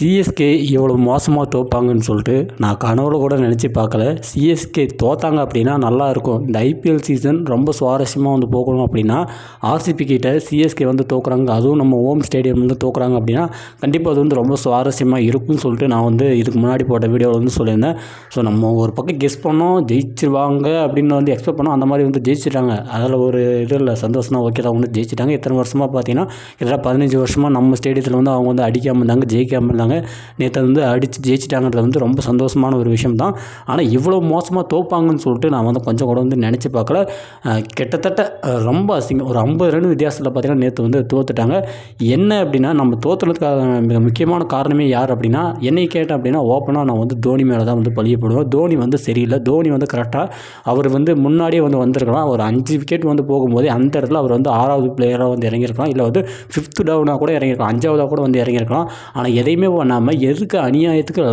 CSK இவ்வளோ மோசமாக தோப்பாங்கன்னு சொல்லிட்டு நான் கனவுல கூட நினச்சி பார்க்கல. சிஎஸ்கே தோத்தாங்க அப்படின்னா நல்லாயிருக்கும் இந்த ஐபிஎல் சீசன் ரொம்ப சுவாரஸ்யமாக வந்து போகணும் அப்படின்னா ஆர்சிபி கிட்ட சிஎஸ்கே வந்து தோக்குறாங்க. அதுவும் நம்ம ஹோம் ஸ்டேடியம்லேருந்து தோக்குறாங்க அப்படின்னா கண்டிப்பாக அது வந்து ரொம்ப சுவாரஸ்யமாக இருக்கும்னு சொல்லிட்டு நான் வந்து இதுக்கு முன்னாடி போட்ட வீடியோவில் வந்து சொல்லியிருந்தேன். ஸோ நம்ம ஒரு பக்கம் கெஸ் பண்ணோம் ஜெயிச்சிருவாங்க அப்படின்னு வந்து எக்ஸ்பெக்ட் பண்ணோம். அந்த மாதிரி வந்து ஜெயிச்சிட்டாங்க. அதில் ஒரு இது இல்லை சந்தோஷம் தான். ஓகே தான் வந்து ஜெயிச்சிட்டாங்க. இத்தனை வருஷமாக பார்த்தீங்கன்னா கிட்டத்தட்ட பதினஞ்சு வருஷமாக நம்ம ஸ்டேடியத்தில் வந்து அவங்க வந்து அடிக்காமல் இருந்தாங்க ஜெயிக்காமல் இருந்தாங்க. நேற்று வந்து அடித்து ஜெயிச்சிட்டாங்கன்றது வந்து ரொம்ப சந்தோஷமான ஒரு விஷயம் தான் ஆனால் இவ்வளோ மோசமாக தோப்பாங்கன்னு சொல்லிட்டு நான் வந்து கொஞ்சம் கூட வந்து நினச்சி பார்க்கல. கிட்டத்தட்ட ரொம்ப அசிங்கம் ஒரு ஐம்பது ரன் வித்தியாசத்தில் பார்த்தீங்கன்னா நேற்று வந்து தோத்துட்டாங்க. என்ன அப்படின்னா நம்ம தோற்றுறதுக்காக மிக முக்கியமான காரணமே யார் அப்படின்னா என்னை கேட்டேன் அப்படின்னா ஓப்பனாக நான் வந்து தோனி மேலே தான் வந்து பழியப்படுவேன் தோனி வந்து சரியில்லை. தோனி வந்து கரெக்டாக அவர் வந்து முன்னாடியே வந்து வந்திருக்கலாம். ஒரு அஞ்சு விக்கெட் வந்து போகும்போது அந்த இடத்துல அவர் வந்து ஆறாவது பிளேயராக வந்து இறங்கியிருக்கலாம். இல்லை வந்து ஃபிஃப்த்து டவுனாக கூட இறங்கியிருக்கலாம். அஞ்சாவதாக கூட வந்து இறங்கியிருக்கலாம். ஆனால் எதையுமே பண்ணாமல் எதுக்கு அநியாயத்துக்கு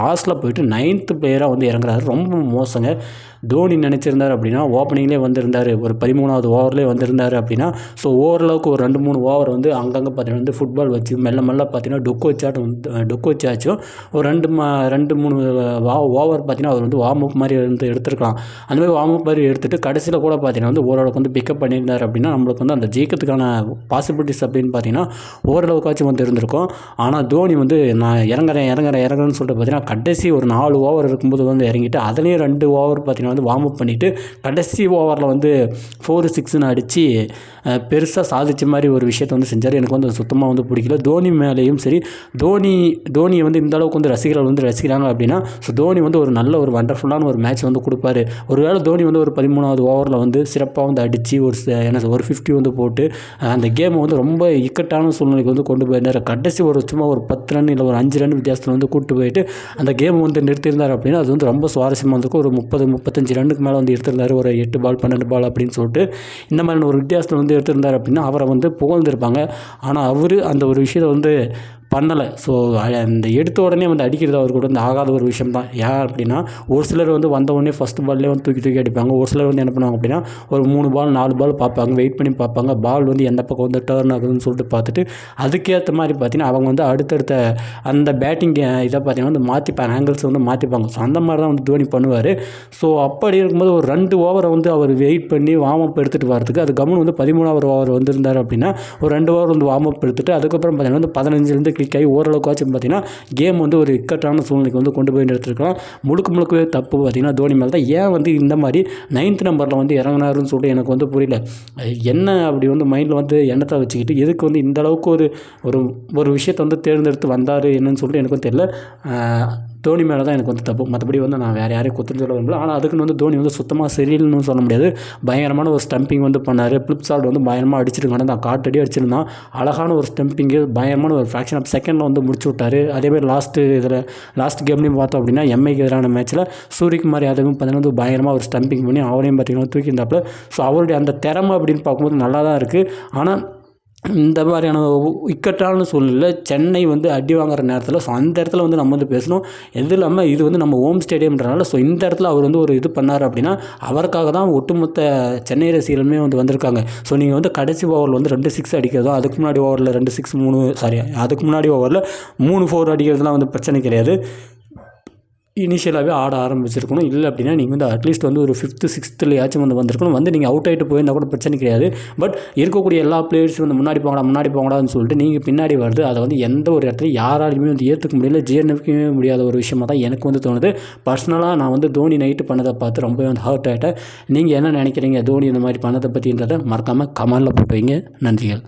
லாஸ்ட்டில் போயிட்டு நைன்த்து பிளேயராக வந்து இறங்குறாரு. ரொம்ப மோசங்க. தோனி நினச்சிருந்தார் அப்படின்னா ஓப்பனிங்லேயே வந்திருந்தார். ஒரு பதிமூணாவது ஓவர்லேயே வந்திருந்தார் அப்படின்னா ஸோ ஓரளவுக்கு ஒரு ரெண்டு மூணு ஓவர் வந்து அங்கங்கே பார்த்தீங்கன்னா வந்து ஃபுட்பால் வச்சு மெல்ல மெல்ல பார்த்தீங்கன்னா டொக்கு வச்சாட்டும் வந்து டொக்கு வச்சாச்சும் ஒரு ரெண்டு மா ரெண்டு மூணு வா ஓவர் பார்த்தீங்கன்னா அவர் வந்து வார்ம் அப் மாதிரி வந்து எடுத்துருக்கலாம். அந்த மாதிரி வார்ம் அப் மாதிரி எடுத்துகிட்டு கடைசியில் கூட பார்த்தீங்கன்னா வந்து ஓரளவுக்கு வந்து பிக்கப் பண்ணியிருந்தார் அப்படின்னா நம்மளுக்கு வந்து அந்த ஜெயிக்கிறதுக்கான பாசிபிலிட்டிஸ் அப்படின்னு பார்த்தீங்கன்னா ஓரளவுக்காச்சும் வந்து இருந்திருக்கும். ஆனால் தோனி வந்து நான் இறங்குறேன் இறங்குறேன் இறங்குறேன்னு சொல்லிட்டு பார்த்தீங்கன்னா கடைசி ஒரு நாலு ஓவர் இருக்கும்போது வந்து இறங்கிட்டு அதுலேயும் ரெண்டு ஓவர் பார்த்தீங்கன்னா வந்து வார்ம் அப் பண்ணிவிட்டு கடைசி ஓவரில் வந்து ஃபோர் சிக்ஸ்னு அடித்து பெருசாக சாதிச்ச மாதிரி ஒரு விஷயத்தை வந்து செஞ்சார். எனக்கு வந்து சுத்தமாக வந்து பிடிக்கல. தோனி மேலேயும் சரி தோனி தோனியை வந்து இந்த அளவுக்கு வந்து ரசிகர்கள் வந்து ரசிக்கிறாங்க அப்படின்னா ஸோ தோனி வந்து ஒரு நல்ல ஒரு வண்டர்ஃபுல்லான ஒரு மேட்ச் வந்து கொடுப்பாரு. ஒருவேளை தோனி வந்து ஒரு பதிமூணாவது ஓவரில் வந்து சிறப்பாக வந்து அடித்து ஒரு என்ன ஒரு ஃபிஃப்டி வந்து போட்டு அந்த கேமை வந்து ரொம்ப இக்கட்டான சூழ்நிலைக்கு வந்து கொண்டு போயிருந்தார். கடைசி ஒரு சும்மா ஒரு பத்து ரன் இல்லை ஒரு அஞ்சு ரன் வித்தியாசத்தில் வந்து கூப்பிட்டு போயிட்டு அந்த கேம் வந்து நிறுத்தியிருந்தார் அப்படின்னா அது வந்து ரொம்ப சுவாரஸ்யமாக இருந்திருக்கும். ஒரு முப்பது முப்பத்தஞ்சு ரன்னுக்கு மேலே வந்து எடுத்திருந்தார். ஒரு எட்டு பால் பன்னெண்டு பால் அப்படின்னு சொல்லிட்டு இந்த மாதிரியான ஒரு வித்தியாசத்தில் வந்து எடுத்திருந்தார் அப்படின்னா அவரை வந்து புகழ்ந்திருப்பாங்க. ஆனால் அவர் அந்த ஒரு விஷயத்தை வந்து பண்ணலை. ஸோ அந்த எடுத்த உடனே வந்து அடிக்கிறது அவர் கூட வந்து ஆகாத ஒரு விஷயம் தான் ஏன் அப்படின்னா ஒரு சிலர் வந்து வந்த உடனே ஃபஸ்ட் பால்லே வந்து தூக்கி தூக்கி அடிப்பாங்க. ஒரு சிலர் வந்து என்ன பண்ணுவாங்க அப்படின்னா ஒரு மூணு பால் நாலு பால் பார்ப்பாங்க. வெயிட் பண்ணி பார்ப்பாங்க. பால் வந்து எந்த பக்கம் வந்து டேர்ன் ஆகுதுன்னு சொல்லிட்டு பார்த்துட்டு அதுக்கேற்ற மாதிரி பார்த்தீங்கன்னா அவங்க வந்து அடுத்தடுத்த அந்த பேட்டிங் இதை பார்த்தீங்கன்னா வந்து மாற்றிப்பாங்க ஆங்கிள்ஸ் வந்து மாற்றிப்பாங்க ஸோ அந்த மாதிரி தான் வந்து தோனி பண்ணுவார். ஸோ அப்படி இருக்கும்போது ஒரு ரெண்டு ஓவரை வந்து அவர் வெயிட் பண்ணி வார்ம் அப் எடுத்துகிட்டு வரதுக்கு அது கவனம் வந்து பதிமூணாவது ஓவர் வந்திருந்தார் அப்படின்னா ஒரு ரெண்டு ஓவர் வந்து வார்ம் அப் எடுத்துகிட்டு அதுக்கப்புறம் பார்த்தீங்கன்னா வந்து பதினஞ்சுலேருந்து கிளிக் ஆகி ஓரளவுக்காச்சும் பார்த்தீங்கன்னா கேம் வந்து ஒரு இக்கட்டான சூழ்நிலைக்கு வந்து கொண்டு போய் எடுத்துருக்கலாம் முழுக்க முழுக்கவே தப்பு பார்த்தீங்கன்னா தோனி மேலே தான். ஏன் வந்து இந்த மாதிரி நைன்த் நம்பரில் வந்து இறங்கினாருன்னு சொல்லிட்டு எனக்கு வந்து புரியல. என்ன அப்படி வந்து மைண்டில் வந்து எண்ணத்தை வச்சுக்கிட்டு எதுக்கு வந்து இந்த அளவுக்கு ஒரு ஒரு ஒரு விஷயத்தை வந்து தேர்ந்தெடுத்து வந்தார் என்னன்னு சொல்லிட்டு எனக்கும் தெரியல. தோனி மேலே தான் எனக்கு வந்து தப்பு. மற்றபடி வந்து நான் வேறு யாரையும் குத்தம் சொல்ல விரும்பல. ஆனால் அதுக்குன்னு வந்து தோனி வந்து சுத்தமாக சரியில்லைன்னு சொல்ல முடியாது. பயங்கரமான ஒரு ஸ்டம்பிங் வந்து பண்ணார். ஃப்ளிப் சால்ட் வந்து பயங்கரமாக அடிச்சிருக்காங்க நான் காட்டடி அடிச்சிருந்தான். அழகான ஒரு ஸ்டம்பிங்கு பயங்கரமான ஒரு ஃப்ராக்ஷன் ஆஃப் செகண்டில் வந்து முடிச்சு விட்டார். அதேமாதிரி லாஸ்ட்டு இதில் லாஸ்ட் கேம்லேயும் பார்த்தோம் அப்படின்னா எம்ஐக்கு எதிரான மேட்ச்சில் சூரியகுமார் யாதவும் பார்த்தீங்கன்னா வந்து பயங்கரமாக ஒரு ஸ்டம்பிங் பண்ணி அவரையும் பார்த்தீங்கன்னா தூக்கியிருந்தாப்புல. ஸோ அவருடைய அந்த திறமை அப்படின்னு பார்க்கும்போது நல்லா தான் இருக்குது ஆனால் இந்த மாதிரியான இக்கட்டான சூழ்நிலை சென்னை வந்து அடி வாங்குற நேரத்தில் ஸோ அந்த இடத்துல வந்து நம்ம வந்து பேசணும். எது இல்லாமல் இது வந்து நம்ம ஹோம் ஸ்டேடியம்ன்றனால ஸோ இந்த இடத்துல அவர் வந்து ஒரு இது பண்ணார் அப்படின்னா அவருக்காக தான் ஒட்டுமொத்த சென்னை ரசிகர்களுமே வந்து வந்திருக்காங்க. ஸோ நீங்கள் வந்து கடைசி ஓவரில் வந்து ரெண்டு சிக்ஸ் அடிக்கிறதோ அதுக்கு முன்னாடி ஓவரில் ரெண்டு சிக்ஸ் மூணு சாரி அதுக்கு முன்னாடி ஓவரில் மூணு ஃபோர் அடிக்கிறதுலாம் வந்து பிரச்சனை கிடையாது. இனிஷியலாகவே ஆட ஆரம்பிச்சிருக்கணும். இல்லை அப்படின்னா நீங்கள் வந்து அட்லீஸ்ட் வந்து ஒரு ஃபிஃப்த்து சிக்ஸ்த்துலையாச்சும் வந்து வந்திருக்கணும். வந்து நீங்கள் அவுட் ஆகிட்டு போயிருந்தால் கூட பிரச்சனை கிடையாது. பட் இருக்கக்கூடிய எல்லா பிளேயர்ஸும் வந்து முன்னாடி போங்கடா முன்னாடி போங்கடான்னு சொல்லிட்டு நீங்கள் பின்னாடி வருது. அதை வந்து எந்த ஒரு இடத்துல யாராலையுமே வந்து ஏற்றுக்க முடியல ஜீர்ணிக்கவே முடியாத ஒரு விஷயமா தான் எனக்கு வந்து தோணுது. பர்சனலாக நான் வந்து தோனி நைட்டு பண்ணதை பார்த்து ரொம்பவே வந்து ஹர்ட் ஆகிட்டேன் நீங்கள் என்ன நினைக்கிறீங்க தோனி இந்த மாதிரி பண்ணதை பற்றின்றதை மறக்காமல் கமெண்டில் போட்டு வைங்க. நன்றிகள்.